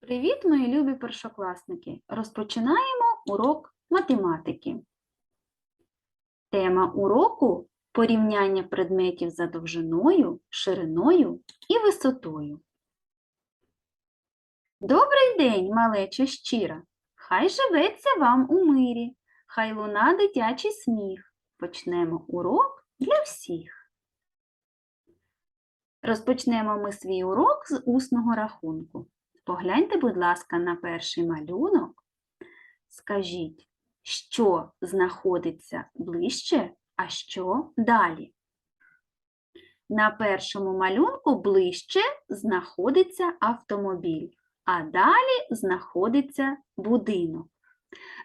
Привіт, мої любі першокласники! Розпочинаємо урок математики. Тема уроку порівняння предметів за довжиною, шириною і висотою. Добрий день, малеча щира! Хай живеться вам у мирі, хай луна дитячий сміх. Почнемо урок для всіх. Розпочнемо ми свій урок з усного рахунку. Погляньте, будь ласка, на перший малюнок. Скажіть, що знаходиться ближче, а що далі? На першому малюнку ближче знаходиться автомобіль, а далі знаходиться будинок.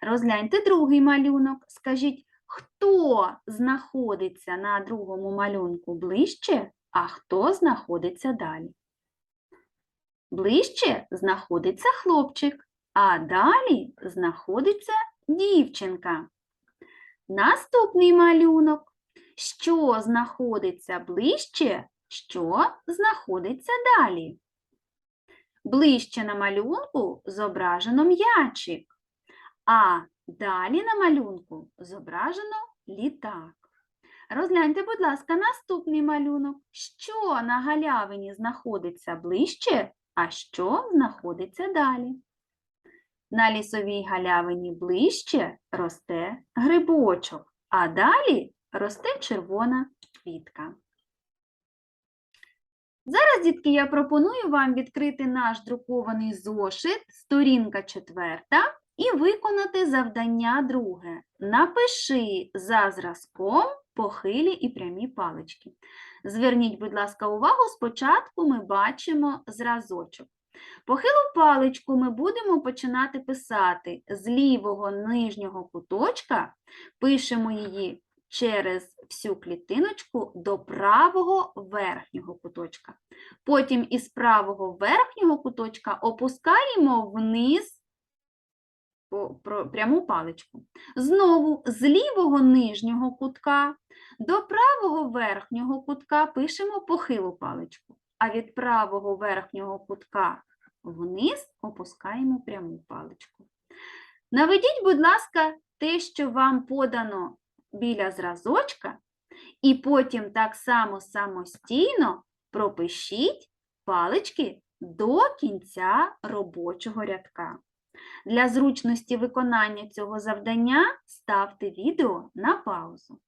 Розгляньте другий малюнок. Скажіть, хто знаходиться на другому малюнку ближче, а хто знаходиться далі? Ближче знаходиться хлопчик, а далі знаходиться дівчинка. Наступний малюнок. Що знаходиться ближче, що знаходиться далі? Ближче на малюнку зображено м'ячик, а далі на малюнку зображено літак. Розгляньте, будь ласка, наступний малюнок. Що на галявині знаходиться ближче, а що знаходиться далі? На лісовій галявині ближче росте грибочок, а далі росте червона квітка. Зараз, дітки, я пропоную вам відкрити наш друкований зошит, сторінка четверта, і виконати завдання друге. Напиши за зразком похилі і прямі палички. Зверніть, будь ласка, увагу, спочатку ми бачимо зразочок. Похилу паличку ми будемо починати писати з лівого нижнього куточка, пишемо її через всю клітиночку до правого верхнього куточка. Потім із правого верхнього куточка опускаємо вниз пряму паличку. Знову з лівого нижнього кутка до правого верхнього кутка пишемо похилу паличку, а від правого верхнього кутка вниз опускаємо пряму паличку. Наведіть, будь ласка, те, що вам подано біля зразочка, і потім так само самостійно пропишіть палички до кінця робочого рядка. Для зручності виконання цього завдання ставте відео на паузу.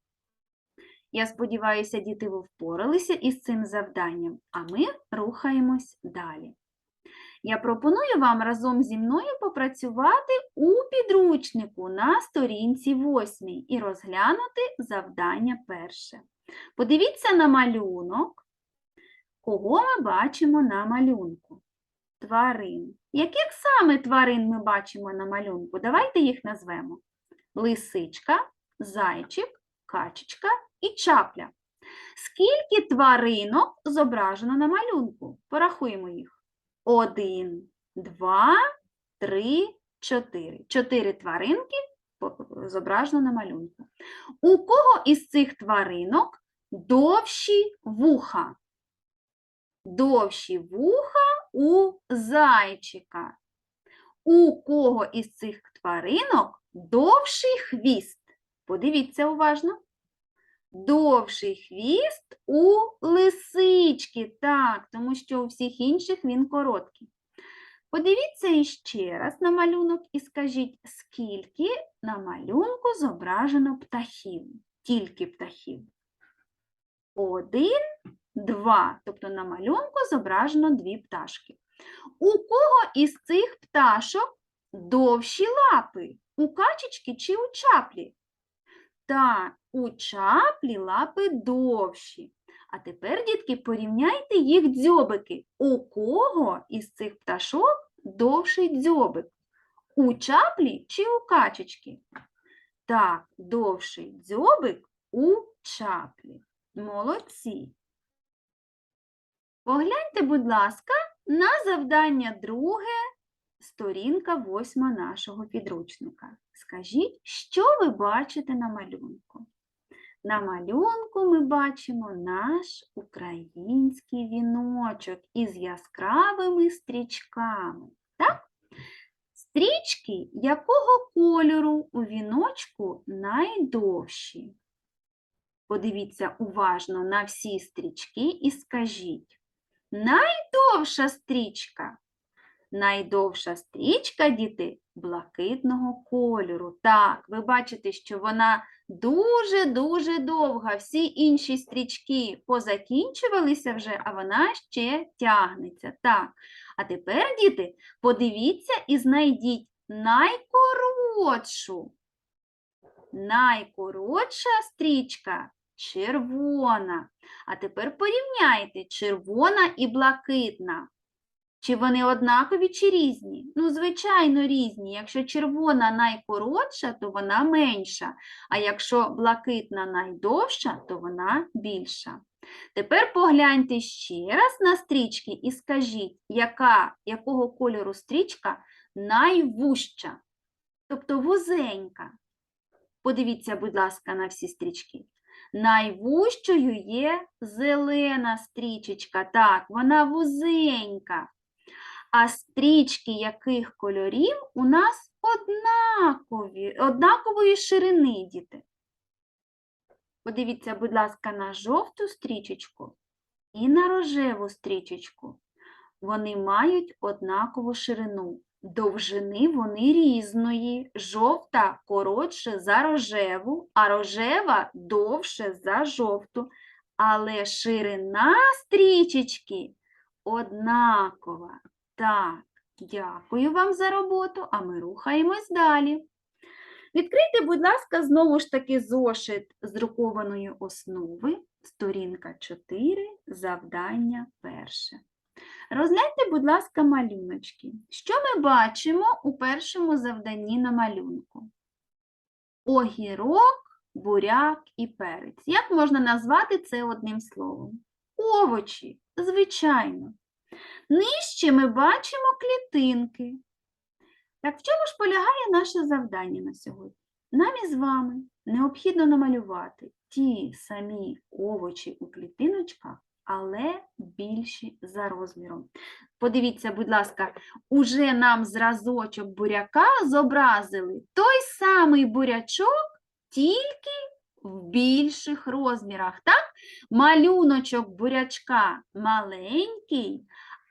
Я сподіваюся, діти, ви впоралися із цим завданням, а ми рухаємось далі. Я пропоную вам разом зі мною попрацювати у підручнику на сторінці 8 і розглянути завдання перше. Подивіться на малюнок, кого ми бачимо на малюнку. Тварин. Яких саме тварин ми бачимо на малюнку? Давайте їх назвемо. Лисичка, зайчик, качечка і чапля. Скільки тваринок зображено на малюнку? Порахуємо їх. Один, два, три, чотири. Чотири тваринки зображено на малюнку. У кого із цих тваринок довші вуха? Довші вуха у зайчика. У кого із цих тваринок довший хвіст? Подивіться уважно. Довший хвіст у лисички, так, тому що у всіх інших він короткий. Подивіться іще раз на малюнок і скажіть, скільки на малюнку зображено птахів, тільки птахів. Один, два, тобто на малюнку зображено дві пташки. У кого із цих пташок довші лапи? У качечки чи у чаплі? Так, у чаплі лапи довші. А тепер, дітки, порівняйте їх дзьобики. У кого із цих пташок довший дзьобик? У чаплі чи у качечки? Так, довший дзьобик у чаплі. Молодці. Погляньте, будь ласка, на завдання друге, сторінка восьма нашого підручника. Скажіть, що ви бачите на малюнку? На малюнку ми бачимо наш український віночок із яскравими стрічками. Так? Стрічки якого кольору у віночку найдовші? Подивіться уважно на всі стрічки і скажіть. Найдовша стрічка. Найдовша стрічка, діти, блакитного кольору. Так, ви бачите, що вона дуже-дуже довга. Всі інші стрічки позакінчувалися вже, а вона ще тягнеться. Так. А тепер, діти, подивіться і знайдіть найкоротшу. Найкоротша стрічка червона. А тепер порівняйте червона і блакитна. Чи вони однакові чи різні? Ну, звичайно, різні. Якщо червона найкоротша, то вона менша, а якщо блакитна найдовша, то вона більша. Тепер погляньте ще раз на стрічки і скажіть, яка, якого кольору стрічка найвужча, тобто вузенька. Подивіться, будь ласка, на всі стрічки. Найвужчою є зелена стрічечка. Так, вона вузенька. А стрічки яких кольорів у нас однакові, однакової ширини, діти. Подивіться, будь ласка, на жовту стрічечку і на рожеву стрічечку. Вони мають однакову ширину. Довжини вони різної. Жовта коротше за рожеву, а рожева довше за жовту. Але ширина стрічечки однакова. Так, дякую вам за роботу, а ми рухаємось далі. Відкрийте, будь ласка, знову ж таки зошит з друкованої основи, сторінка 4, завдання перше. Розгляньте, будь ласка, малюночки. Що ми бачимо у першому завданні на малюнку? Огірок, буряк і перець. Як можна назвати це одним словом? Овочі, звичайно. Нижче ми бачимо клітинки. Так в чому ж полягає наше завдання на сьогодні? Нам із вами необхідно намалювати ті самі овочі у клітиночках, але більші за розміром. Подивіться, будь ласка, уже нам зразочок буряка зобразили той самий бурячок, тільки в більших розмірах. Так? Малюночок бурячка маленький,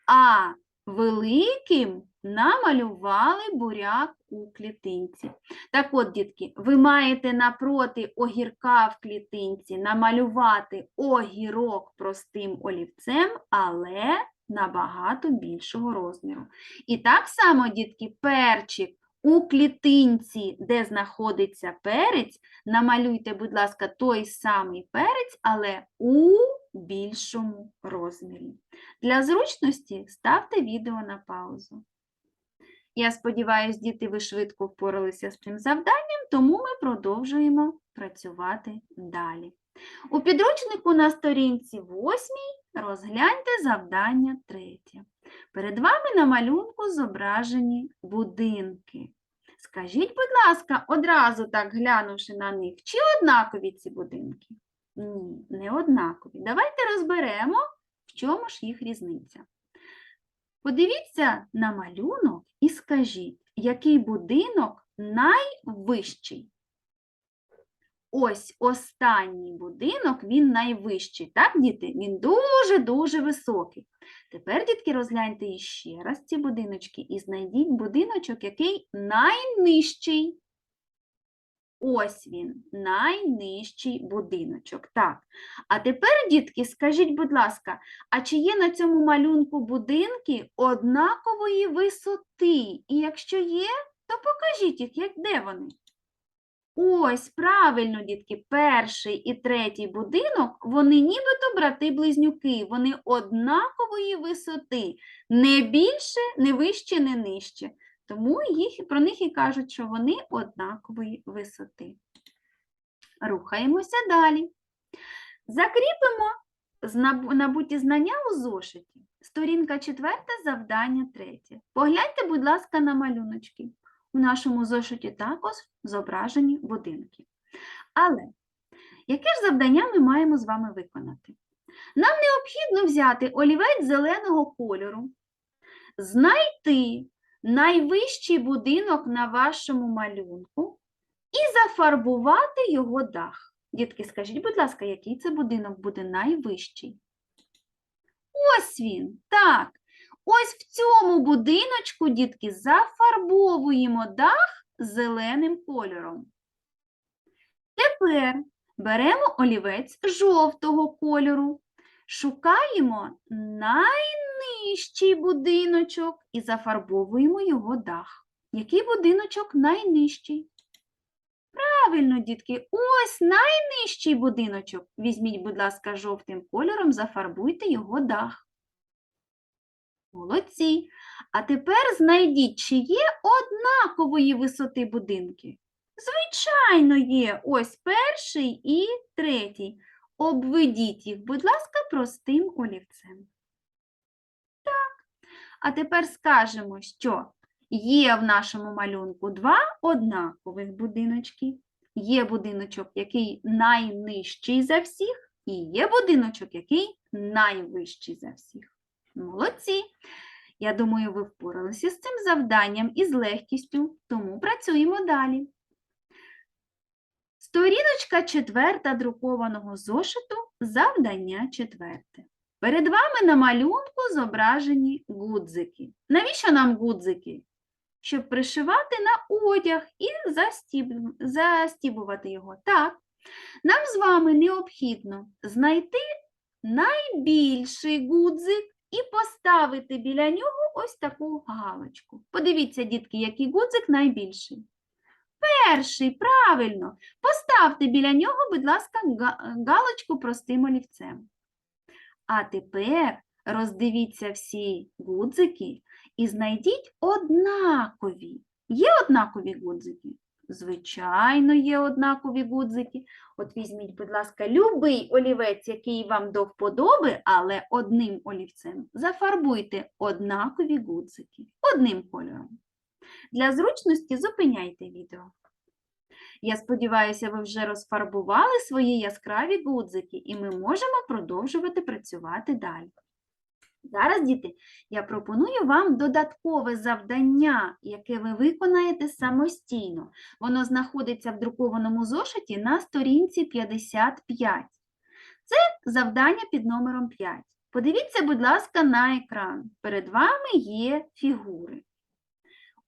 а великим намалювали буряк у клітинці. Так от, дітки, ви маєте напроти огірка в клітинці намалювати огірок простим олівцем, але набагато більшого розміру. І так само, дітки, перчик у клітинці, де знаходиться перець, намалюйте, будь ласка, той самий перець, але у більшому розмірі. Для зручності ставте відео на паузу. Я сподіваюся, діти, ви швидко впоралися з цим завданням, тому ми продовжуємо працювати далі. У підручнику на сторінці 8 розгляньте завдання 3. Перед вами на малюнку зображені будинки. Скажіть, будь ласка, одразу так глянувши на них, чи однакові ці будинки? Ні, не однакові. Давайте розберемо, в чому ж їх різниця. Подивіться на малюнок і скажіть, який будинок найвищий? Ось останній будинок, він найвищий, так, діти? Він дуже-дуже високий. Тепер, дітки, розгляньте іще раз ці будиночки і знайдіть будиночок, який найнижчий. Ось він, найнижчий будиночок. Так. А тепер, дітки, скажіть, будь ласка, а чи є на цьому малюнку будинки однакової висоти? І якщо є, то покажіть їх, як де вони? Ось, правильно, дітки, перший і третій будинок, вони нібито брати-близнюки, вони однакової висоти, не більше, не вище, не нижче. Тому їх, про них і кажуть, що вони однакової висоти. Рухаємося далі. Закріпимо набуті знання у зошиті. Сторінка 4, завдання 3. Погляньте, будь ласка, на малюночки. У нашому зошиті також зображені будинки. Але яке ж завдання ми маємо з вами виконати? Нам необхідно взяти олівець зеленого кольору, знайти найвищий будинок на вашому малюнку і зафарбувати його дах. Дітки, скажіть, будь ласка, який це будинок буде найвищий? Ось він, так. Ось в цьому будиночку, дітки, зафарбовуємо дах зеленим кольором. Тепер беремо олівець жовтого кольору, шукаємо найнижчий будиночок і зафарбовуємо його дах. Який будиночок найнижчий? Правильно, дітки, ось найнижчий будиночок. Візьміть, будь ласка, жовтим кольором, зафарбуйте його дах. Молодці. А тепер знайдіть, чи є однакової висоти будинки. Звичайно, є. Ось перший і третій. Обведіть їх, будь ласка, простим олівцем. Так. А тепер скажемо, що є в нашому малюнку два однакових будиночки. Є будиночок, який найнижчий за всіх, і є будиночок, який найвищий за всіх. Молодці! Я думаю, ви впоралися з цим завданням із легкістю, тому працюємо далі. Сторіночка четверта друкованого зошиту, завдання четверте. Перед вами на малюнку зображені гудзики. Навіщо нам гудзики? Щоб пришивати на одяг і застіб... застібувати його. Так, нам з вами необхідно знайти найбільший гудзик і поставити біля нього ось таку галочку. Подивіться, дітки, який гудзик найбільший. Перший, правильно. Поставте біля нього, будь ласка, галочку простим олівцем. А тепер роздивіться всі гудзики і знайдіть однакові. Є однакові гудзики? Звичайно, є однакові гудзики. От візьміть, будь ласка, любий олівець, який вам до вподоби, але одним олівцем. Зафарбуйте однакові гудзики одним кольором. Для зручності зупиняйте відео. Я сподіваюся, ви вже розфарбували свої яскраві гудзики, і ми можемо продовжувати працювати далі. Зараз, діти, я пропоную вам додаткове завдання, яке ви виконаєте самостійно. Воно знаходиться в друкованому зошиті на сторінці 55. Це завдання під номером 5. Подивіться, будь ласка, на екран. Перед вами є фігури.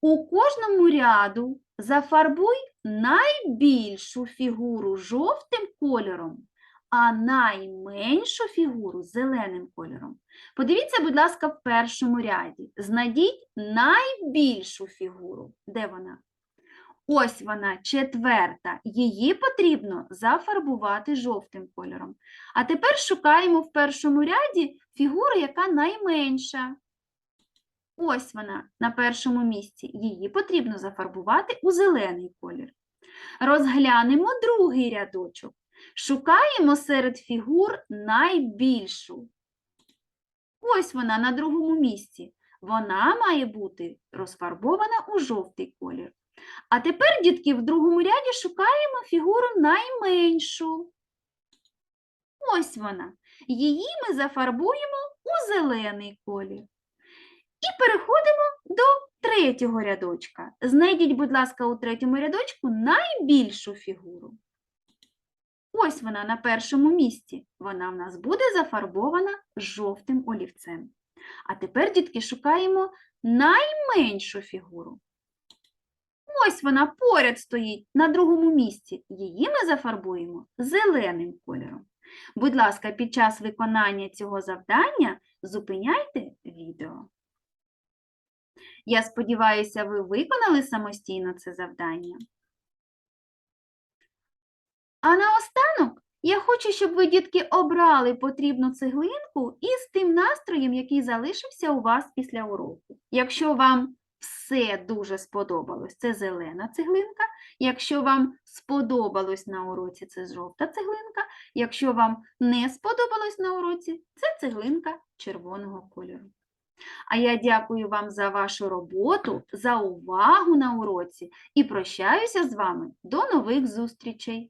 У кожному ряду зафарбуй найбільшу фігуру жовтим кольором, а найменшу фігуру зеленим кольором. Подивіться, будь ласка, в першому ряді. Знайдіть найбільшу фігуру. Де вона? Ось вона, четверта. Її потрібно зафарбувати жовтим кольором. А тепер шукаємо в першому ряді фігуру, яка найменша. Ось вона на першому місці. Її потрібно зафарбувати у зелений колір. Розглянемо другий рядочок. Шукаємо серед фігур найбільшу. Ось вона на другому місці. Вона має бути розфарбована у жовтий колір. А тепер, дітки, в другому ряді шукаємо фігуру найменшу. Ось вона. Її ми зафарбуємо у зелений колір. І переходимо до третього рядочка. Знайдіть, будь ласка, у третьому рядочку найбільшу фігуру. Ось вона на першому місці. Вона в нас буде зафарбована жовтим олівцем. А тепер, дітки, шукаємо найменшу фігуру. Ось вона поряд стоїть на другому місці. Її ми зафарбуємо зеленим кольором. Будь ласка, під час виконання цього завдання зупиняйте відео. Я сподіваюся, ви виконали самостійно це завдання. А наостанок я хочу, щоб ви, дітки, обрали потрібну цеглинку із тим настроєм, який залишився у вас після уроку. Якщо вам все дуже сподобалось, це зелена цеглинка. Якщо вам сподобалось на уроці, це жовта цеглинка. Якщо вам не сподобалось на уроці, це цеглинка червоного кольору. А я дякую вам за вашу роботу, за увагу на уроці і прощаюся з вами до нових зустрічей!